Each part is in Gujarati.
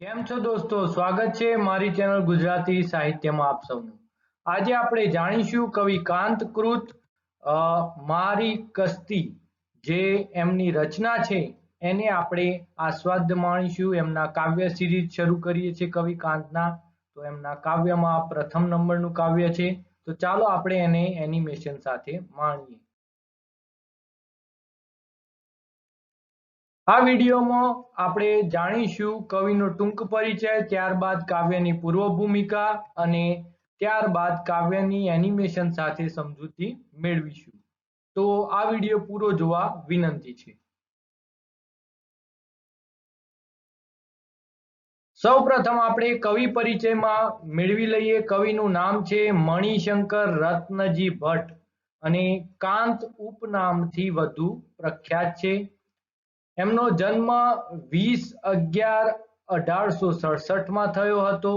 કેમ છો દોસ્તો? સ્વાગત છે મારી ચેનલ ગુજરાતી સાહિત્યમાં આપ સૌનું. આજે આપણે જાણીશું કવિ કાંતકૃત મારી કસ્તી જે એમની રચના છે એને આપણે આસ્વાદ માણીશું. એમના કાવ્ય સિરીઝ શરૂ કરીએ છીએ કવિ કાંતના. તો એમના કાવ્યમાં પ્રથમ નંબરનું કાવ્ય છે. તો ચાલો આપણે એને એનિમેશન સાથે માણીએ. આ વિડીયોમાં આપણે જાણીશું કવિનો ટૂંક પરિચય, ત્યારબાદ કાવ્યની પૂર્વ ભૂમિકા અને ત્યારબાદ કાવ્યની એનિમેશન સાથે સમજૂતી મેળવીશું. તો આ વીડિયો પૂરો જોવા વિનંતી છે. સૌપ્રથમ આપણે કવિ પરિચયમાં મેળવી લઈએ. કવિનું નામ છે મણિશંકર રત્નજી ભટ્ટ અને કાંત ઉપનામથી વધુ પ્રખ્યાત છે. એમનો જન્મ વીસ અગિયાર અઢારસો સડસઠમાં થયો હતો.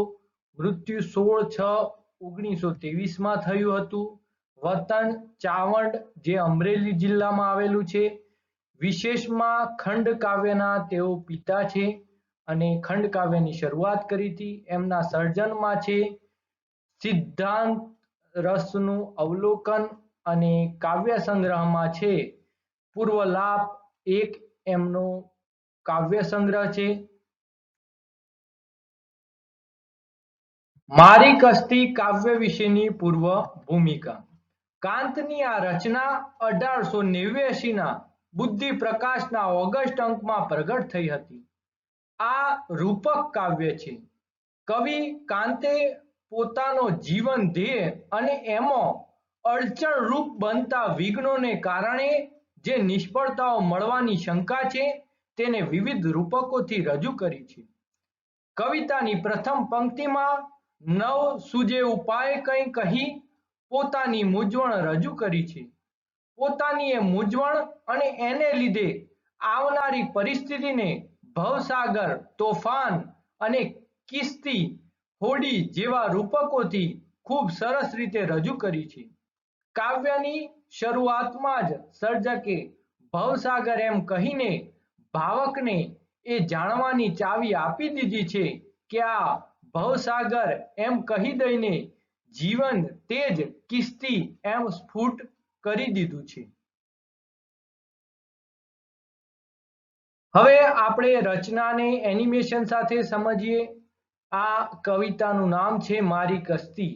મૃત્યુ સોળ છ ઓગણીસો ત્રેવીસમાં થયું હતું. વતન ચાવંડ જે અમરેલી જિલ્લામાં આવેલું છે. વિશેષમાં ખંડ કાવ્યના તેઓ પિતા છે અને ખંડ કાવ્યની શરૂઆત કરી હતી. એમના સર્જનમાં છે સિદ્ધાંત રસનું અવલોકન અને કાવ્ય સંગ્રહમાં છે પૂર્વલાપ એક એમનો કાવ્ય સંગ્રહ છે. મારી કસ્તી કાવ્ય વિશેની પૂર્વ ભૂમિકા. કાંતની આ રચના અઢારસો નેવ્યાસી ના બુદ્ધિ પ્રકાશના ઓગસ્ટ અંકમાં પ્રગટ થઈ હતી. આ રૂપક કાવ્ય છે. કવિ કાંતે પોતાનો જીવન ધ્યેય અને એમાં અડચણરૂપ બનતા વિઘ્નોને કારણે જે નિષ્ફળતાઓ મળવાની શંકા છે, તેને વિવિધ રૂપકોથી રજૂ કરી છે. કવિતાની પ્રથમ પંક્તિમાં નવ સુજે ઉપાય કંઈ કહી પોતાની મૂંઝવણ રજૂ કરી છે. પોતાની એ મૂંઝવણ અને એને લીધે આવનારી પરિસ્થિતિને ભવસાગર, તોફાન અને કિસ્તી હોડી જેવા રૂપકોથી ખૂબ સરસ રીતે રજૂ કરી છે. કાવ્યની શરૂઆતમાં જ સર્જકે ભવસાગર એમ કહીને ભાવકને એ જાણવાની ચાવી આપી દીધી છે કે આ ભવસાગર એમ કહી દઈને જીવન તેજ કિસ્તી એમ સ્ફુટ કરી દીધું છે. હવે આપણે રચનાને એનિમેશન સાથે સમજીએ. આ કવિતાનું નામ છે મારી કસ્તી.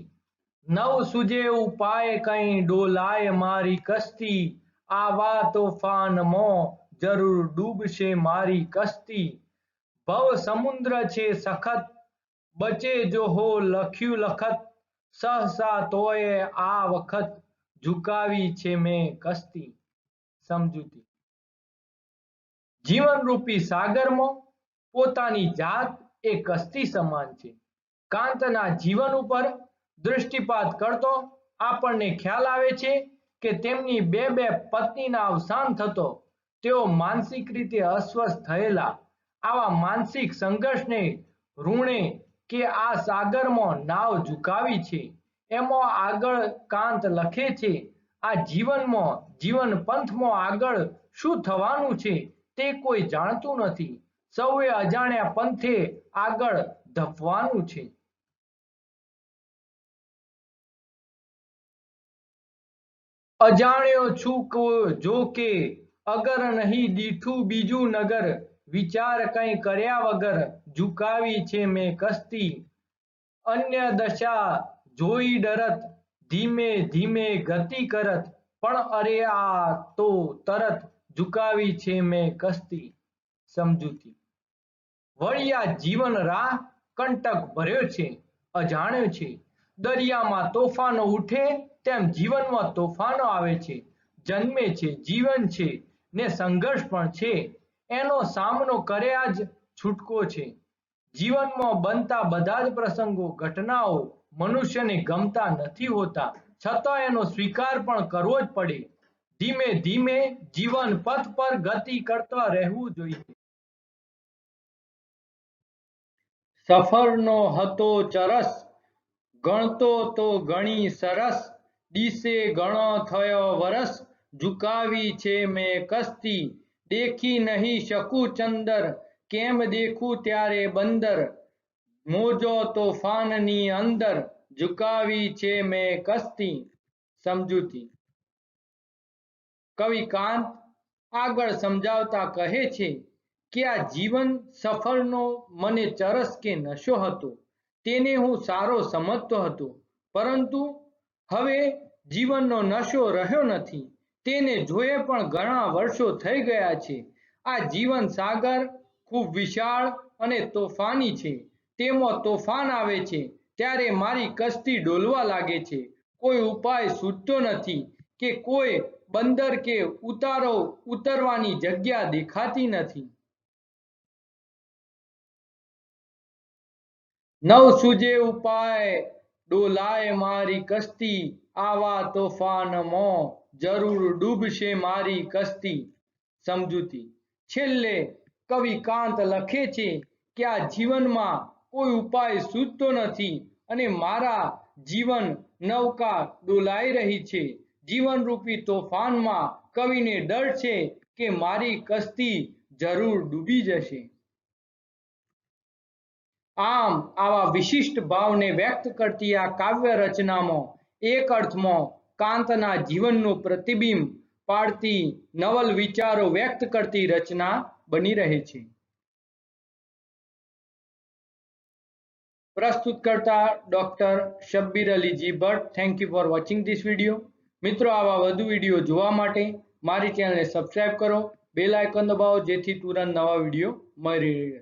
નવ સુજે ઉપાય કઈ ડોલાય મારી કસ્તી. આવા તોફાનમાં જરૂર ડૂબશે મારી કસ્તી. ભવ સમુદ્ર છે સખત, બચે જો હો લખ્યું લખત. સહસા તોય આ વખત ઝુકાવી છે મેં કસ્તી. સમજૂતી. જીવનરૂપી સાગરમાં પોતાની જાત એ કસ્તી સમાન છે. કાંતના જીવન ઉપર દૃષ્ટિપાત કરતો આપણને ખ્યાલ આવે છે કે તેમની બે બે પત્નીના અવસાન થતો. તેઓ માનસિક રીતે અસ્વસ્થ થયેલા. આવા માનસિક સંઘર્ષને ઋણે કે આ સાગરમાં નાવ ઝુકાવી છે. એમાં આગળ કાંત લખે છે, આ જીવનમાં જીવન પંથમાં આગળ શું થવાનું છે તે કોઈ જાણતું નથી. સૌએ અજાણ્યા પંથે આગળ ધપવાનું છે. અજાણ્યો છું જો કે અગર નહીં દીઠું બીજું નગર વિચાર કંઈ કર્યા વગર ઝુકાવી છે મેં કસ્તી. અન્ય દશા જોઈ ડરત, ધીમે ધીમે ગતિ કરત, પણ અરે આ તો તરત ઝુકાવી છે મેં કસ્તી સમજૂતી. વળિયા જીવન રાહ કંટક ભર્યો છે, અજાણ્યો છે. દરિયામાં તોફાનો ઉઠે તેમ જીવનમાં તોફાનો આવે છે. જન્મે છે, જીવન છે ને સંઘર્ષ પણ છે. એનો સામનો કર્યા જ છૂટકો છે. જીવનમાં બનતા બધા જ પ્રસંગો, ઘટનાઓ મનુષ્યને ગમતા નથી હોતા. છતાં એનો સ્વીકાર પણ કરવો જ પડે. ધીમે ધીમે જીવન પથ પર ગતિ કરતા રહેવું જોઈએ. સફરનો હતો ચરસ. ગણતો તો ગણી સરસ દિશે ગણો થયો વરસ, ઝુકાવી છે મેં કસ્તી, દેખી નહીં શકું ચંદર, કેમ દેખું ત્યારે બંદર, મોજો તોફાનની અંદર, ઝુકાવી છે મેં કસ્તી, સમજૂતી. કવિ કાંત આગળ સમજાવતા કહે છે કે આ જીવન સફરનો મને ચરસ કે નશો હતો? તેને હું સારો સમજતો હતો. પરંતુ હવે જીવનનો નશો રહ્યો નથી. તેને જોયે પણ ઘણા વર્ષો થઈ ગયા છે. આ જીવન સાગર ખૂબ વિશાળ અને તોફાની છે. તેમાં તોફાન આવે છે. ત્યારે મારી કસ્તી ડોલવા લાગે છે. કોઈ ઉપાય સૂચતો નથી કે કોઈ બંદર કે ઉતારો ઉતરવાની જગ્યા દેખાતી નથી. નવ સુજે ઉપાય, ડોલાય મારી કસ્તી, આવા તોફાનમાં જરૂર ડૂબશે મારી કસ્તી. સમજૂતી. છેલ્લે કવિ કાંત લખે છે કે આ જીવનમાં કોઈ ઉપાય સૂચતો નથી અને મારા જીવન નૌકા ડોલાઈ રહી છે. જીવનરૂપી તોફાનમાં કવિને ડર છે કે મારી કસ્તી જરૂર ડૂબી જશે. આમ આવા વિશિષ્ટ ભાવને વ્યક્ત કરતી આ કાવ્ય રચનામાં એક અર્થમાં કાંતના જીવનનું પ્રતિબિંબ પાડતી નવલ વિચારો વ્યક્ત કરતી રચના બની રહે છે. પ્રસ્તુત કરતા doctor Shabbir Aliji Bhatt thank you for watching this video મિત્રો, આવા વધુ વીડિયો જોવા માટે મારી ચેનલને સબસ્ક્રાઈબ કરો. બેલ આઇકન દબાવો જેથી તુરંત નવા વીડિયો મળી રહે.